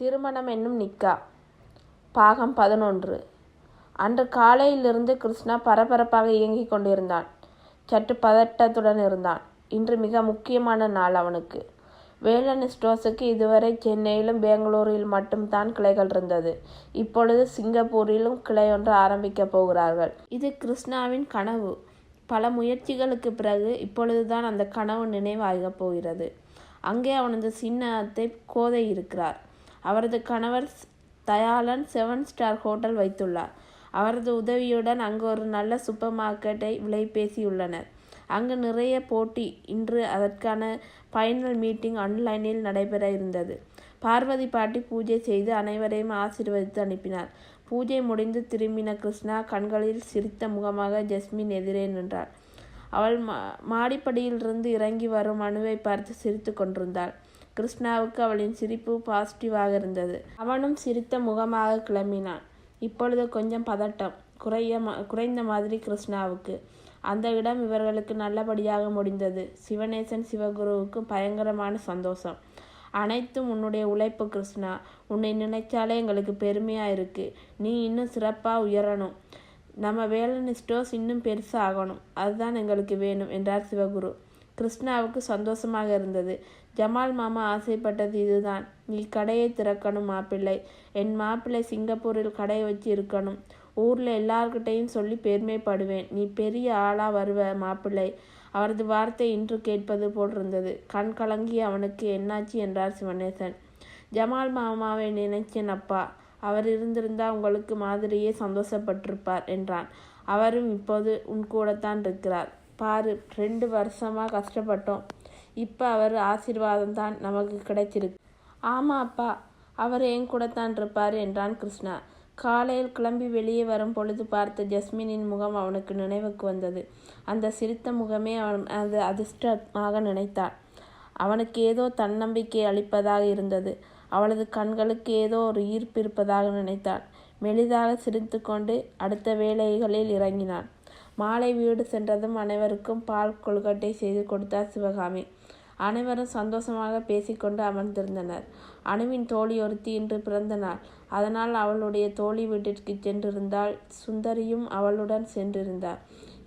திருமணம் என்னும் நிக்கா. பாகம் பதினொன்று. அன்று காலையிலிருந்து கிருஷ்ணா பரபரப்பாக இயங்கிக் கொண்டிருந்தான். சற்று பதட்டத்துடன் இருந்தான். இன்று மிக முக்கியமான நாள் அவனுக்கு. வேலன் ஸ்டோர்ஸுக்கு இதுவரை சென்னையிலும் பெங்களூரில் மட்டும்தான் கிளைகள் இருந்தது. இப்பொழுது சிங்கப்பூரிலும் கிளை ஒன்று ஆரம்பிக்கப் போகிறார்கள். இது கிருஷ்ணாவின் கனவு. பல முயற்சிகளுக்கு பிறகு இப்பொழுதுதான் அந்த கனவு நினைவாகப் போகிறது. அங்கே அவனது சின்ன அத்தை கோதை இருக்கிறார் அவரது கணவர் தயாளன் செவன் ஸ்டார் ஹோட்டல் வைத்துள்ளார். அவரது உதவியுடன் அங்கு ஒரு நல்ல சூப்பர் மார்க்கெட்டை விலை பேசியுள்ளனர். அங்கு நிறைய போட்டி இன்று அதற்கான ஃபைனல் மீட்டிங் ஆன்லைனில் நடைபெற இருந்தது. பார்வதி பாட்டி பூஜை செய்து அனைவரையும் ஆசீர்வதித்து அனுப்பினார். பூஜை முடிந்து திரும்பின கிருஷ்ணா கண்களில் சிரித்த முகமாக ஜஸ்மின் எதிரே நின்றாள். அவள் மா மாடிப்படியிலிருந்து இறங்கி வரும் மனுவை பார்த்து சிரித்து கொண்டிருந்தாள். கிருஷ்ணாவுக்கு அவளின் சிரிப்பு பாசிட்டிவாக இருந்தது. அவனும் சிரித்த முகமாக கிளம்பினான். இப்பொழுது கொஞ்சம் பதட்டம் குறைய குறைந்த மாதிரி கிருஷ்ணாவுக்கு. அந்த இடம் இவர்களுக்கு நல்லபடியாக முடிந்தது. சிவநேசன் சிவகுருவுக்கு பயங்கரமான சந்தோஷம். அனைத்தும் உன்னுடைய உழைப்பு கிருஷ்ணா. உன்னை நினைச்சாலே எங்களுக்கு பெருமையாக இருக்கு. நீ இன்னும் சிறப்பாக உயரணும். நம்ம வேலன் ஸ்டோர்ஸ் இன்னும் பெருசாக ஆகணும். அதுதான் எங்களுக்கு வேணும் என்றார் சிவகுரு. கிருஷ்ணாவுக்கு சந்தோஷமாக இருந்தது. ஜமால் மாமா ஆசைப்பட்டது இதுதான். நீ கடையை திறக்கணும் மாப்பிள்ளை. என் மாப்பிள்ளை சிங்கப்பூரில் கடை வச்சு இருக்கணும் ஊரில் எல்லார்கிட்டையும் சொல்லி பெருமைப்படுவேன். நீ பெரிய ஆளாக வருவ மாப்பிள்ளை. அவரது வார்த்தை இன்று கேட்பது போல் இருந்தது கண் கலங்கி அவனுக்கு என்னாச்சு? என்றார் சிவனேசன். ஜமால் மாமாவை நினைச்சேன் அப்பா. அவர் இருந்திருந்தா உங்களுக்கு மாதிரியே சந்தோஷப்பட்டிருப்பார் என்றான். அவரும் இப்போது உன் கூடத்தான் இருக்கிறார். பாரு ரெண்டு வருஷமாக கஷ்டப்பட்டோம். இப்போ அவர் ஆசீர்வாதம் தான் நமக்கு கிடைச்சிருக்கு. ஆமாம் அப்பா. அவர் என் கூடத்தான் இருப்பார் என்றான் கிருஷ்ணா. காலையில் கிளம்பி வெளியே வரும் பொழுது பார்த்த ஜஸ்மினின் முகம் அவனுக்கு நினைவுக்கு வந்தது. அந்த சிரித்த முகமே அவன் அது அதிர்ஷ்டமாக நினைத்தான். அவனுக்கு ஏதோ தன்னம்பிக்கை அளிப்பதாக இருந்தது. அவளது கண்களுக்கு ஏதோ ஒரு ஈர்ப்பு இருப்பதாக நினைத்தான். சிரித்து சிரித்துக்கொண்டு அடுத்த வேலைகளில் இறங்கினான். மாலை வீடு சென்றதும் அனைவருக்கும் பால் கொழுக்கட்டை செய்து கொடுத்தார் சிவகாமி. அனைவரும் சந்தோஷமாக பேசிக்கொண்டு அமர்ந்திருந்தனர். அணுவின் தோழி ஒருத்தி இன்று பிறந்த நாள். அதனால் அவளுடைய தோழி வீட்டிற்கு சென்றிருந்தாள். சுந்தரியும் அவளுடன் சென்றிருந்தார்.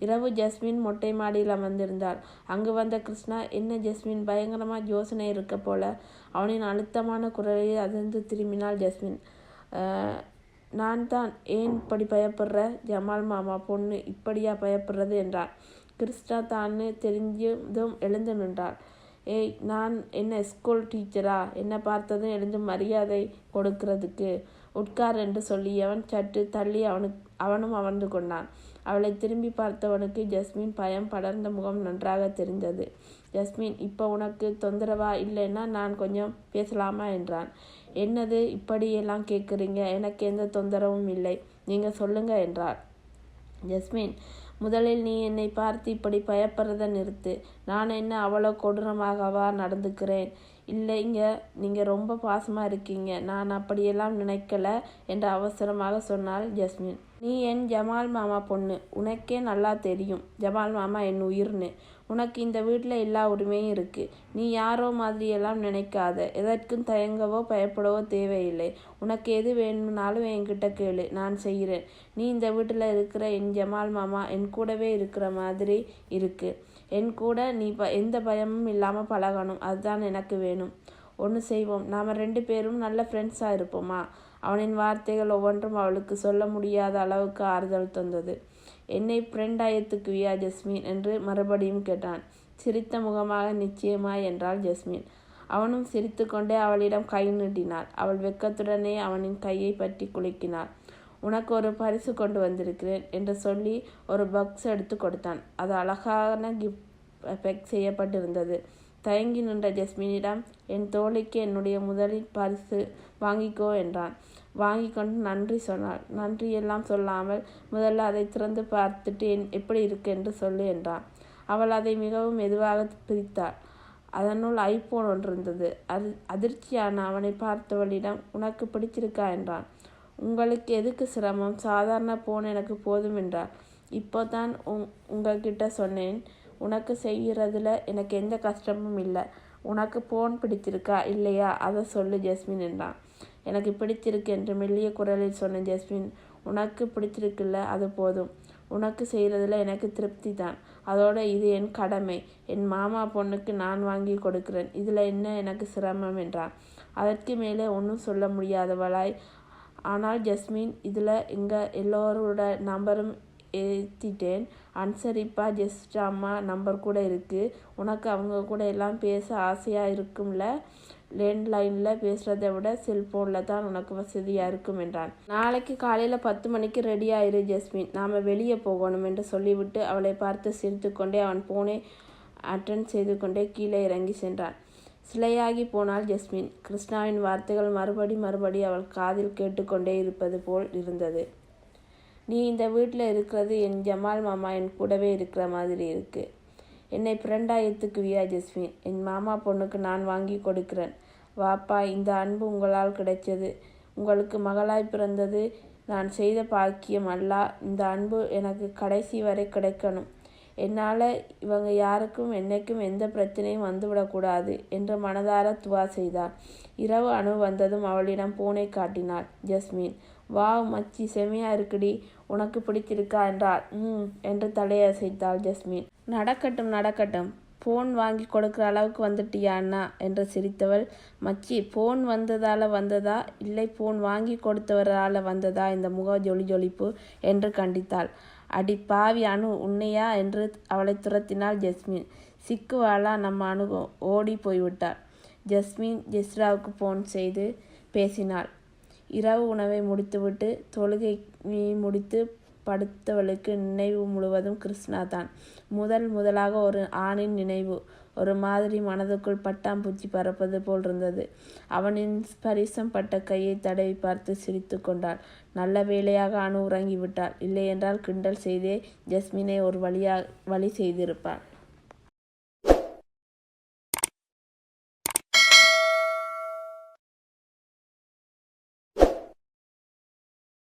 இரவு ஜஸ்மின் மொட்டை மாடியில் அமர்ந்திருந்தாள். அங்கு வந்த கிருஷ்ணா என்ன ஜஸ்மின் பயங்கரமாக யோசனை இருக்க போல. அவனின் அழுத்தமான குரலில் அதிர்ந்து திரும்பினாள் ஜஸ்மின். நான் தான் ஏன் இப்படி பயப்படுற? ஜமால் மாமா பொண்ணு இப்படியா பயப்படுறது? என்றான். கிருஷ்ணா தான்னு தெரிஞ்சதும் எழுந்து நின்றாள். ஏய் நான் என்ன ஸ்கூல் டீச்சரா என்னை பார்த்ததும் எழுந்து மரியாதை கொடுக்கிறதுக்கு உட்கார் என்று சொல்லி அவன் சற்று தள்ளி அவனுக்கு அவனும் அமர்ந்து கொண்டான். அவளை திரும்பி பார்த்தவனுக்கு ஜஸ்மின் பயம் படர்ந்த முகம் நன்றாக தெரிந்தது. ஜஸ்மின் இப்போ உனக்கு தொந்தரவா இல்லைன்னா நான் கொஞ்சம் பேசலாமா? என்றான். என்னது இப்படியெல்லாம் கேட்குறீங்க? எனக்கு எந்த தொந்தரவும் இல்லை. நீங்கள் சொல்லுங்க என்றார். ஜஸ்மின் முதலில் நீ என்னை பார்த்து இப்படி பயப்படுறத நிறுத்து. நான் என்ன அவ்வளோ கொடூரமாகவா நடந்துக்கிறேன்? இல்லைங்க நீங்கள் ரொம்ப பாசமாக இருக்கீங்க. நான் அப்படியெல்லாம் நினைக்கல என்று அவசரமாக சொன்னாள் ஜஸ்மின். நீ என் ஜமால் மாமா பொண்ணு. உனக்கே நல்லா தெரியும். ஜமால் மாமா என் உயிர்னு. உனக்கு இந்த வீட்டில் எல்லா உரிமையும் இருக்கு. நீ யாரோ மாதிரியெல்லாம் நினைக்காத. எதற்கும் தயங்கவோ பயப்படவோ தேவையில்லை. உனக்கு எது வேணும்னாலும் என்கிட்ட கேளு. நான் செய்கிறேன் நீ இந்த வீட்டில் இருக்கிற என் ஜமால் மாமா என் கூடவே இருக்கிற மாதிரி இருக்கு. என் கூட நீ ப எந்த பயமும் இல்லாமல் பழகணும். அதுதான் எனக்கு வேணும். ஒன்று செய்வோம். நாம் ரெண்டு பேரும் நல்ல ஃப்ரெண்ட்ஸாக இருப்போமா? அவனின் வார்த்தைகள் ஒவ்வொன்றும் அவளுக்கு சொல்ல முடியாத அளவுக்கு ஆறுதல் தந்தது. என்னை ஃப்ரெண்டா ஏத்துக்குவியா ஜஸ்மின் என்று மறுபடியும் கேட்டான். சிரித்த முகமாக நிச்சயமாய் என்றாள் ஜஸ்மின். அவனும் சிரித்துக்கொண்டே அவளிடம் கை நீட்டினாள். அவள் வெக்கத்துடனே அவனின் கையை பற்றி குலுக்கினாள். உனக்கு ஒரு பரிசு கொண்டு வந்திருக்கிறேன் என்று சொல்லி ஒரு பக்ஸ் எடுத்து கொடுத்தான். அது அழகான கிஃப்ட் பேக் செய்யப்பட்டிருந்தது. தயங்கி நின்ற ஜஸ்மினிடம் என் தோழிக்கு என்னுடைய முதலில் பரிசு வாங்கிக்கோ என்றான். வாங்கி கொண்டு நன்றி சொன்னாள். நன்றியெல்லாம் சொல்லாமல் முதல்ல அதை திறந்து பார்த்துட்டு என் எப்படி இருக்கு என்று சொல்லு என்றான். அவள் அதை மிகவும் மெதுவாக பிரித்தாள். அதனுள் ஐபோன் ஒன்று இருந்தது. அது அதிர்ச்சியான அவனை பார்த்தவளிடம் உனக்கு பிடிச்சிருக்கா? என்றான். உங்களுக்கு எதுக்கு சிரமம்? சாதாரண போன் எனக்கு போதும் என்றார் இப்போ தான் உங் உங்ககிட்ட சொன்னேன். உனக்கு செய்கிறதுல எனக்கு எந்த கஷ்டமும் இல்லை. உனக்கு போன் பிடிச்சிருக்கா இல்லையா? அதை சொல்லு ஜஸ்மின் என்றான். எனக்கு பிடித்திருக்கு என்று மெல்லிய குரலில் சொன்ன ஜஸ்மின். உனக்கு பிடித்திருக்குல்ல அது போதும். உனக்கு செய்கிறதுல எனக்கு திருப்தி தான் அதோட இது என் கடமை. என் மாமா பொண்ணுக்கு நான் வாங்கி கொடுக்கிறேன். இதில் என்ன எனக்கு சிரமம் என்றான். அதற்கு மேலே ஒன்றும் சொல்ல முடியாதவளாய் ஆனால் ஜஸ்மின் இதில் எங்கள் எல்லோரோட நம்பரும் ஏற்றிட்டேன் அன்சரிப்பா ஜெஸ்ட் அம்மா நம்பர் கூட இருக்குது உனக்கு அவங்க கூட எல்லாம் பேச ஆசையாக இருக்கும்ல? லேண்ட்லைனில் பேசுகிறத விட செல்ஃபோனில் தான் உனக்கு வசதியாக இருக்கும் என்றான். நாளைக்கு காலையில் பத்து மணிக்கு ரெடி ஆயிரு ஜஸ்மின். நாம் வெளியே போகணும் என்று சொல்லிவிட்டு அவளை பார்த்து சிரித்துக்கொண்டே அவன் போனை அட்டன் செய்து கொண்டே கீழே இறங்கி சென்றான். சிலையாகி போனாள் ஜஸ்மின். கிருஷ்ணாவின் வார்த்தைகள் மறுபடி மறுபடி அவள் காதில் கேட்டுக்கொண்டே இருப்பது போல் இருந்தது. நீ இந்த வீட்டில் இருக்கிறது என் ஜமால் மாமா என் கூடவே இருக்கிற மாதிரி இருக்குது என்னை ஃப்ரெண்டா ஏற்றுக்குவியா ஜஸ்மின் என் மாமா பொண்ணுக்கு நான் வாங்கி கொடுக்கிறேன். வாப்பா இந்த அன்பு உங்களால் கிடைச்சது. உங்களுக்கு மகளாய் பிறந்தது நான் செய்த பாக்கியம் அல்ல. இந்த அன்பு எனக்கு கடைசி வரை கிடைக்கணும். என்னால் இவங்க யாருக்கும் என்னைக்கும் எந்த பிரச்சனையும் வந்துவிடக்கூடாது என்று மனதார துவா செய்தார். இரவு அணு வந்ததும் அவளிடம் பூனை காட்டினாள். ஜஸ்மின் வாவ் மச்சி செமையா இருக்குடி. உனக்கு பிடிச்சிருக்கா? என்றாள். ம் என்று தலையசைத்தாள் ஜஸ்மின். நடக்கட்டும் நடக்கட்டும். ஃபோன் வாங்கி கொடுக்குற அளவுக்கு வந்துட்டியா அண்ணா? என்று சிரித்தவள். மச்சி ஃபோன் வந்ததால் வந்ததா? இல்லை ஃபோன் வாங்கி கொடுத்தவரால் வந்ததா இந்த முக ஜொலி ஜொலிப்பு? என்று கண்டித்தாள். அடி பாவி அணு உன்னையா? என்று அவளை துரத்தினாள் ஜஸ்மின். சிக்குவாளா நம்ம அணு ஓடி போய்விட்டாள். ஜஸ்மின் ஜெஸ்ராவுக்கு ஃபோன் செய்து பேசினாள். இரவு உணவை முடித்துவிட்டு தொழுகை முடித்து படுத்தவளுக்கு நினைவு முழுவதும் கிருஷ்ணா தான் முதல் முதலாக ஒரு ஆணின் நினைவு. ஒரு மாதிரி மனதுக்குள் பட்டாம்பூச்சி பறப்பது போல் இருந்தது அவனின் ஸ்பரிசம் பட்ட கையை தடவி பார்த்து சிரித்து கொண்டாள். நல்ல வேலையாக அணு உறங்கிவிட்டாள். இல்லையென்றால் கிண்டல் செய்தே ஜஸ்மினை ஒரு வழியாக வழி செய்திருப்பாள்.